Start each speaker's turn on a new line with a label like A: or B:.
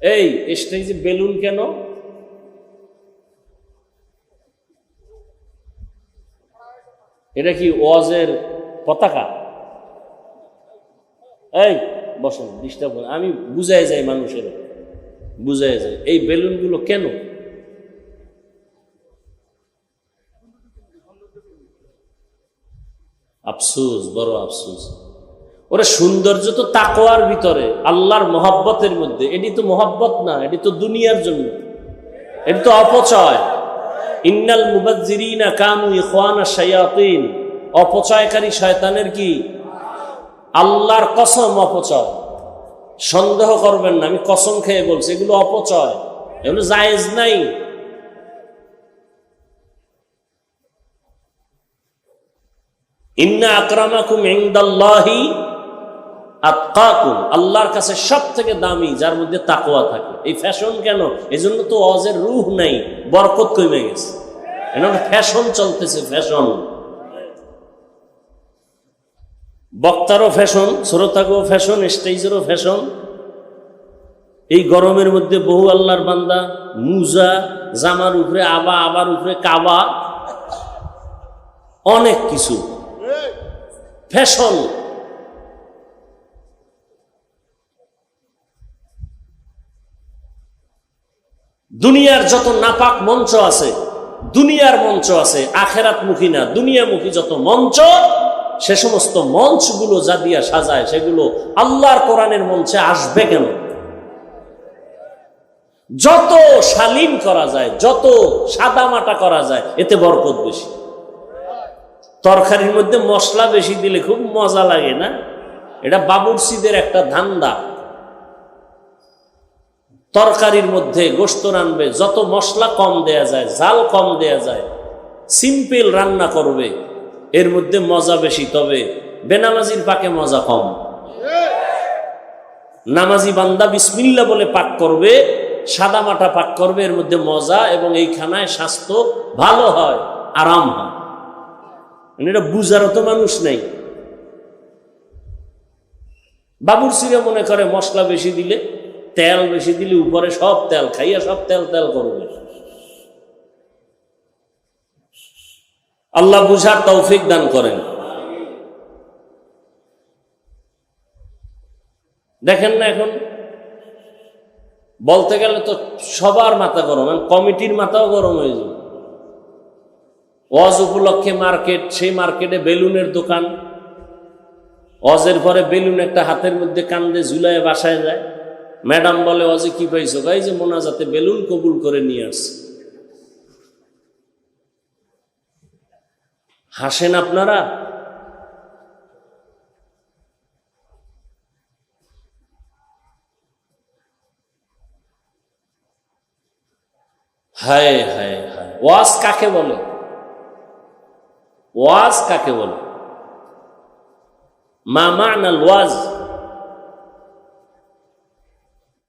A: এই স্টেজে বেলুন কেন? এটা কি ওয়াজের পতাকা? এই, বসেন ডিস্টার্ব আমি বুঝাই যাই মানুষের, বুঝাই যায় এই বেলুনগুলো কেন? আফসুস, বড় আফসুস। ওরা সৌন্দর্য তো তাকোয়ার ভিতরে, আল্লাহর মহাব্বতের মধ্যে। এটি তো মহাব্বত না, এটি তো দুনিয়ার জন্য। এটি তো অপচয়। ইন্নাল মুবাজ্জিরিনা কামু ইখওয়ানা শায়াতিন। অপচয়কারী শয়তানের কি? আল্লাহর কসম অপচয়। সন্দেহ করবেন না, আমি কসম খেয়ে বলছি, এগুলো অপচয়। এগুলো জায়েজ নাই। ইন্না আকরামাকুম ইনদাল্লাহি আত্মাকুম আল্লাহর কাছে সব থেকে দামি যার মধ্যে তাকোয়া থাকে। এই ফ্যাশন কেন? এজন্য তো অজের রুহ নাই বরকত কমে গেছে। এখন ফ্যাশন চলতেছে ফ্যাশন বক্তারও ফ্যাশন শ্রোতাকেও ফ্যাশন স্টেজেরও ফ্যাশন এই গরমের মধ্যে বহু আল্লাহর বান্দা মুজা জামার উপরে আবা আবার উপরে কাবা অনেক কিছু। ফ্যাশন দুনিয়ার যত নাপাক মঞ্চ আছে, দুনিয়ার মঞ্চ আছে আখেরাত মুখী না, দুনিয়ামুখী যত মঞ্চ, সে সমস্ত মঞ্চগুলো যা দিয়া সাজায়, সেগুলো আল্লাহর কোরআনের মঞ্চে আসবে কেন? যত শালীন করা যায়, যত সাদামাটা করা যায়, এতে বরকত বেশি। তরকারির মধ্যে মশলা বেশি দিলে খুব মজা লাগে না? এটা বাবুরসিদের একটা ধান্দা। তরকারির মধ্যে গোস্ত রানবে, যত মশলা কম দেয়া যায় জাল কম দেয়া যায়, সিম্পল রান্না করবে, এর মধ্যে মজা বেশি, তবে বেনামাজির পাকে মজা কম। নামাজি বান্দা বিসমিল্লা বলে পাক করবে, সাদা মাটা পাক করবে, এর মধ্যে মজা এবং এই খানায় স্বাস্থ্য ভালো হয়, আরাম হয়। মানে এটা বুঝারও তো মানুষ নেই। বাবুর সিরে মনে করে মশলা বেশি দিলে তেল বেশি দিলে উপরে সব তেল, খাইয়া সব তেল তেল করবে আল্লাহ বুঝার তৌফিক দান করেন। দেখেন না এখন? বলতে গেলে তো সবার মাথা গরম কমিটির মাথাও গরম হয়ে যাবে অজ উপলক্ষে মার্কেট, সেই মার্কেটে বেলুনের দোকান। অজের পরে বেলুন একটা হাতের মধ্যে কান্দে ঝুলায় বাসায় যায়। ম্যাডাম বলে, অজে কি পাইছো? ভাই যে মোনাজাতে বেলুন কবুল করে নিয়ে আসছে হাসেন আপনারা? হায় হায় হায়। ওয়াজ কাকে বলে? ওয়াজ কাকে বলে? মা মানাল ওয়াজ?